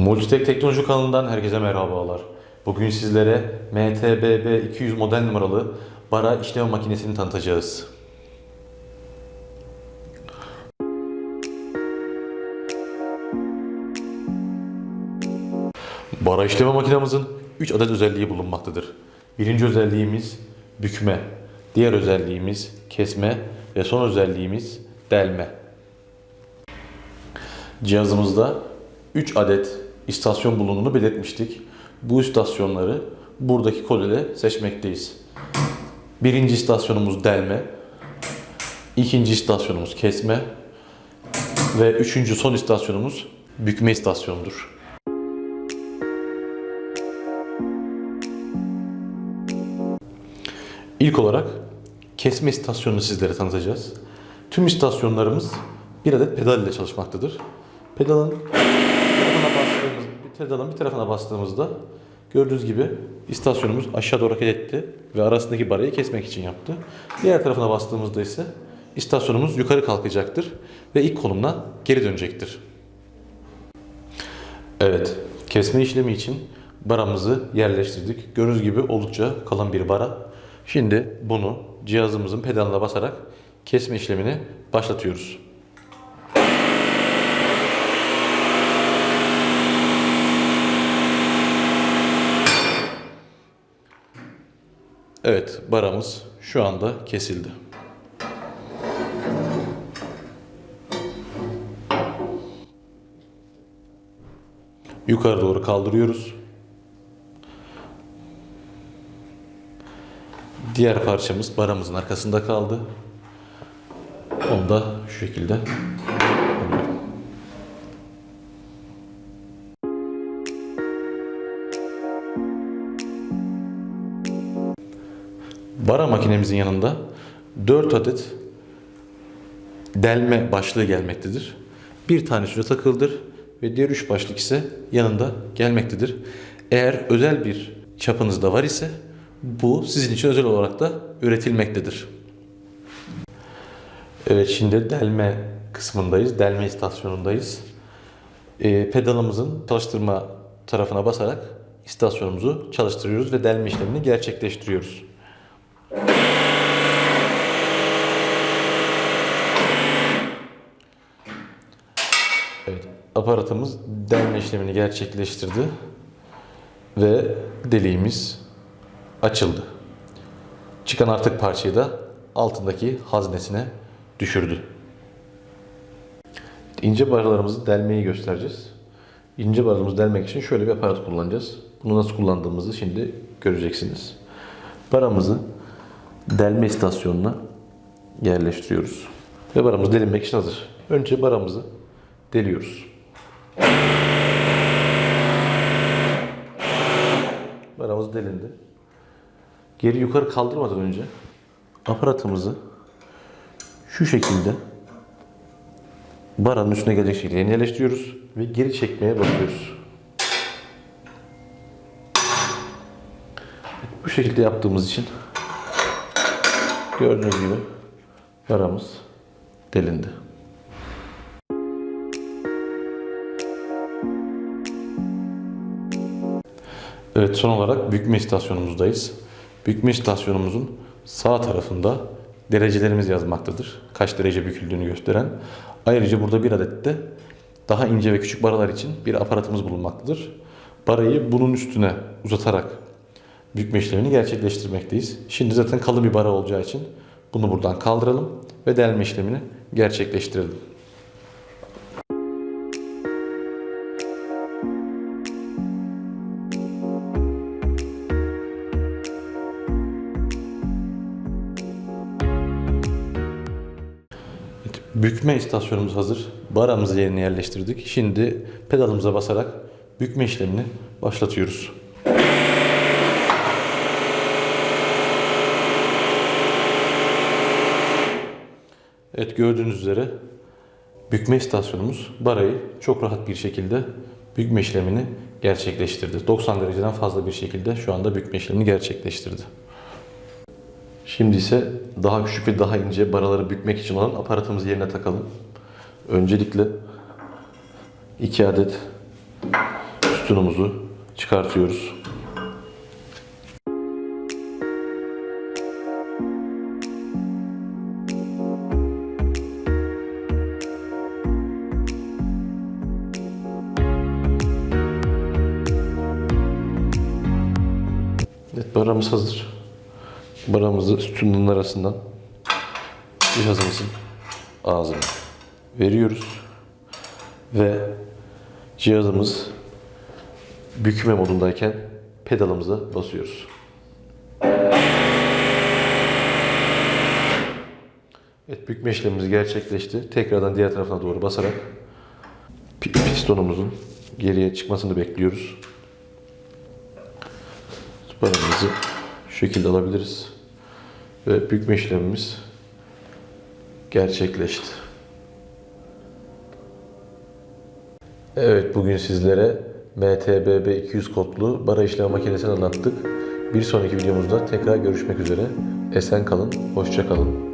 Multitek Teknoloji kanalından herkese merhabalar. Bugün sizlere MTBB 200 model numaralı bara işleme makinesini tanıtacağız. Bara işleme makinemizin 3 adet özelliği bulunmaktadır. Birinci özelliğimiz bükme, diğer özelliğimiz kesme ve son özelliğimiz delme. Cihazımızda 3 adet istasyon bulunduğunu belirtmiştik. Bu istasyonları buradaki kod ile seçmekteyiz. Birinci istasyonumuz delme, ikinci istasyonumuz kesme ve üçüncü son istasyonumuz bükme istasyonudur. İlk olarak kesme istasyonunu sizlere tanıtacağız. Tüm istasyonlarımız bir adet pedal ile çalışmaktadır. Pedalın pedalın bir tarafına bastığımızda gördüğünüz gibi istasyonumuz aşağı doğru hareket etti ve arasındaki barayı kesmek için yaptı. Diğer tarafına bastığımızda ise istasyonumuz yukarı kalkacaktır ve ilk konumuna geri dönecektir. Evet, kesme işlemi için baramızı yerleştirdik. Gördüğünüz gibi oldukça kalın bir bara. Şimdi bunu cihazımızın pedalına basarak kesme işlemini başlatıyoruz. Evet, baramız şu anda kesildi. Yukarı doğru kaldırıyoruz. Diğer parçamız baramızın arkasında kaldı. Onu da şu şekilde Bara makinemizin yanında 4 adet delme başlığı gelmektedir. Bir tane şuraya takıldır ve diğer 3 başlık ise yanında gelmektedir. Eğer özel bir çapınız da var ise bu sizin için özel olarak da üretilmektedir. Evet şimdi delme kısmındayız. Delme istasyonundayız. Ee, pedalımızın çalıştırma tarafına basarak istasyonumuzu çalıştırıyoruz ve delme işlemini gerçekleştiriyoruz. Evet, aparatımız delme işlemini gerçekleştirdi ve deliğimiz açıldı. Çıkan artık parçayı da altındaki haznesine düşürdü. İnce baralarımızı delmeyi göstereceğiz. İnce baralarımızı delmek için şöyle bir aparat kullanacağız. Bunu nasıl kullandığımızı şimdi göreceksiniz. Baramızı delme istasyonuna yerleştiriyoruz. Ve baramız delinmek için hazır. Önce baramızı deliyoruz. Baramız delindi. Geri yukarı kaldırmadan önce aparatımızı şu şekilde baranın üstüne gelecek şekilde yerleştiriyoruz ve geri çekmeye basıyoruz. Bu şekilde yaptığımız için gördüğünüz gibi baramız delindi. Evet son olarak bükme istasyonumuzdayız. Bükme istasyonumuzun sağ tarafında derecelerimiz yazmaktadır. Kaç derece büküldüğünü gösteren. Ayrıca burada bir adet de daha ince ve küçük baralar için bir aparatımız bulunmaktadır. Barayı bunun üstüne uzatarak bükme işlemini gerçekleştirmekteyiz. Şimdi zaten kalın bir bara olacağı için bunu buradan kaldıralım ve delme işlemini gerçekleştirelim. Bükme istasyonumuz hazır. Baramızı yerine yerleştirdik. Şimdi pedalımıza basarak bükme işlemini başlatıyoruz. Evet gördüğünüz üzere bükme istasyonumuz barayı çok rahat bir şekilde bükme işlemini gerçekleştirdi. 90 dereceden fazla bir şekilde şu anda bükme işlemini gerçekleştirdi. Şimdi ise daha küçük ve daha ince baraları bükmek için olan aparatımızı yerine takalım. Öncelikle 2 adet Sütunumuzu çıkartıyoruz. Baramız hazır. Baramızı sütunun arasından cihazımızın ağzına veriyoruz. Ve cihazımız bükme modundayken pedalımıza basıyoruz. Evet bükme işlemimiz gerçekleşti. Tekrardan diğer tarafına doğru basarak pi- pistonumuzun geriye çıkmasını bekliyoruz. Paramızı şu şekilde alabiliriz. Ve bükme işlemimiz gerçekleşti. Evet bugün sizlere MTBB 200 kodlu bara işleme makinesini anlattık. Bir sonraki videomuzda tekrar görüşmek üzere. Esen kalın, hoşça kalın.